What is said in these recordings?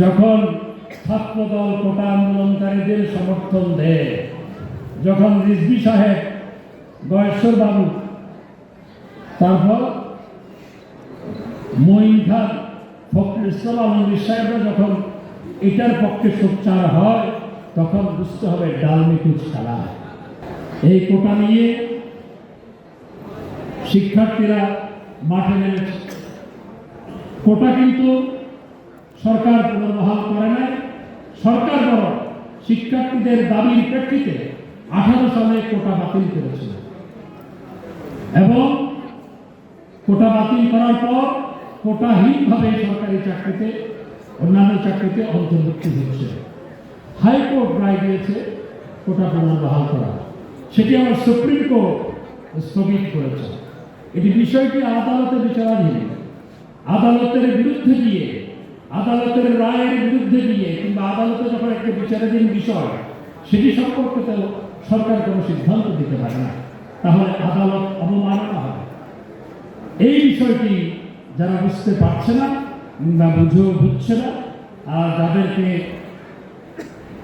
যখন ছাত্রদল কোটা আন্দোলনকারীদের সমর্থন দেয়, যখন রিজভি সাহেব, গয়েশ্বর বাবু, তারপর মঈন খান ফখরুল ইসলাম সাহেবরা যখন এটার পক্ষে সোচ্চার হয়, তখন বুঝতে হবে ডাল নিখুঁজ খেলা এই কোটা নিয়ে শিক্ষার্থীরা মাঠে নেমেছে। কোটা কিন্তু সরকার পুনর্বহাল করে নাই। সরকার বরং শিক্ষার্থীদের দাবির প্রেক্ষিতে আঠারো সালে কোটা বাতিল করেছিল। এবং কোটা বাতিল করার পর কোটাহীনভাবে সরকারি চাকরিতে, অন্যান্য চাকরিতে অন্তর্ভুক্তি হচ্ছে হাইকোর্ট রায় দিয়েছে কোটা পুনর্বহাল করা। সেটি আমার সুপ্রিম কোর্ট স্থগিত করেছে। এটি বিষয়টি আদালতে বিচারাধীন। আদালতের বিরুদ্ধে দিয়ে আদালতের রায়ের বিরুদ্ধে দিয়ে কিংবা আদালতে যখন একটা বিচারাধীন বিষয়, সেটি সম্পর্কে তো সরকার কোনো সিদ্ধান্ত দিতে পারে না, তাহলে আদালত অবমাননা হবে। এই বিষয়টি যারা বুঝতে পারছে না বা বুঝেও বুঝছে না, আর যাদেরকে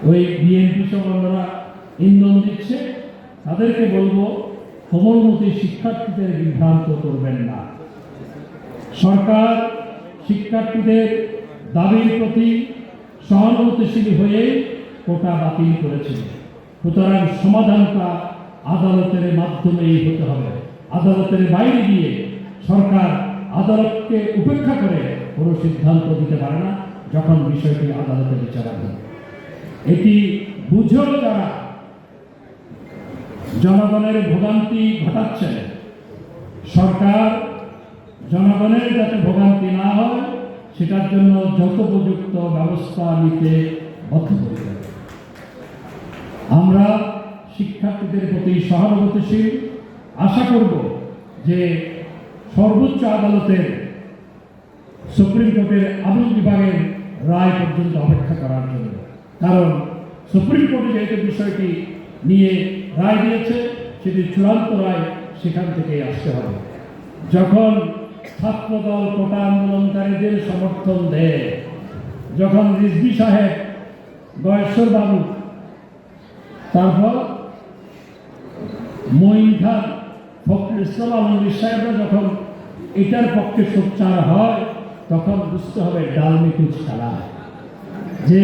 ওই বিএনপি সংগঠনরা ইন্ধন দিচ্ছে, তাদেরকে বলব, কোমলমতি শিক্ষার্থীদের বিভ্রান্ত করবেন না। সরকার শিক্ষার্থীদের দাবির প্রতি সহানুভূতিশীল হয়ে কোটা বাতিল করেছে। সুতরাং সমাধানটা আদালতের মাধ্যমেই হতে হবে। আদালতের বাইরে গিয়ে সরকার আদালতকে উপেক্ষা করে কোনো সিদ্ধান্ত দিতে পারে না যখন বিষয়টি আদালতে বিচারাধীন। এটি বুঝেও যারা জনগণের ভোগান্তি ঘটাচ্ছে, সরকার জনগণের যাতে ভোগান্তি না হয় সেটার জন্য যথোপযুক্ত ব্যবস্থা নিতে আমরা শিক্ষার্থীদের প্রতি সহানুভূতিশীল। আশা করব যে সর্বোচ্চ আদালতের সুপ্রিম কোর্টের আপিল বিভাগের রায় পর্যন্ত অপেক্ষা করার জন্য। কারণ সুপ্রিম কোর্টে যেহেতু বিষয়টি নিয়ে রায় দিয়েছে, সেটি চূড়ান্ত রায় সেখান থেকেই আসতে হবে। যখন ছাত্রদল কোটা আন্দোলনকারীদের সমর্থন দেয়। যখন রিজভি সাহেব, গয়েশ্বর বাবু, তারপর মঈন খান ফখরুল ইসলাম যখন এটার পক্ষে সোচ্চার হয়, তখন বুঝতে হবে ডাল নিখুঁজ খেলা যে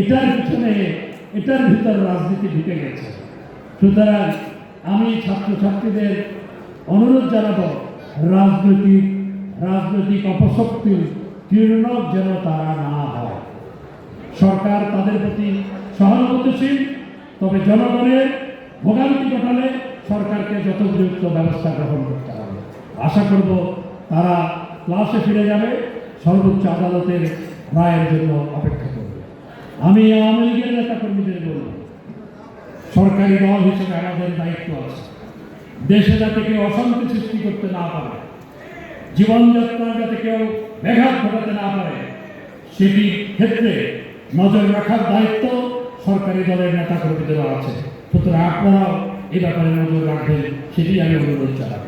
এটার পিছনে, এটার ভিতর রাজনীতি ঢুকে গেছে। সুতরাং আমি ছাত্রছাত্রীদের অনুরোধ জানাব রাজনৈতিক রাজনৈতিক অপশক্তির কীর্ণক যেন তারা না হয়। সরকার তাদের প্রতি সহানুভূতিশীল, তবে জনগণের ভোগান্তি ঘটালে সরকারকে যত যথোপযুক্ত ব্যবস্থা গ্রহণ করতে হবে। আশা করব তারা ক্লাসে ফিরে যাবে, সর্বোচ্চ আদালতের রায়ের জন্য অপেক্ষা করবে। আমি আওয়ামী লীগের নেতা কর্মীদের বলব, সরকারি দল হিসেবে আমাদের দায়িত্ব আছে। দেশে যাতে কেউ অশান্তি সৃষ্টি করতে না পারে, জীবনযাত্রার যাতে কেউ ব্যাঘাত ঘটাতে না পারে, সেটি ক্ষেত্রে নজর রাখার দায়িত্ব সরকারি দলের নেতা কর্মীদেরও আছে। সুতরাং আপনারাও এই ব্যাপারে নজর রাখবেন, সেটি আমি অনুরোধ জানাব।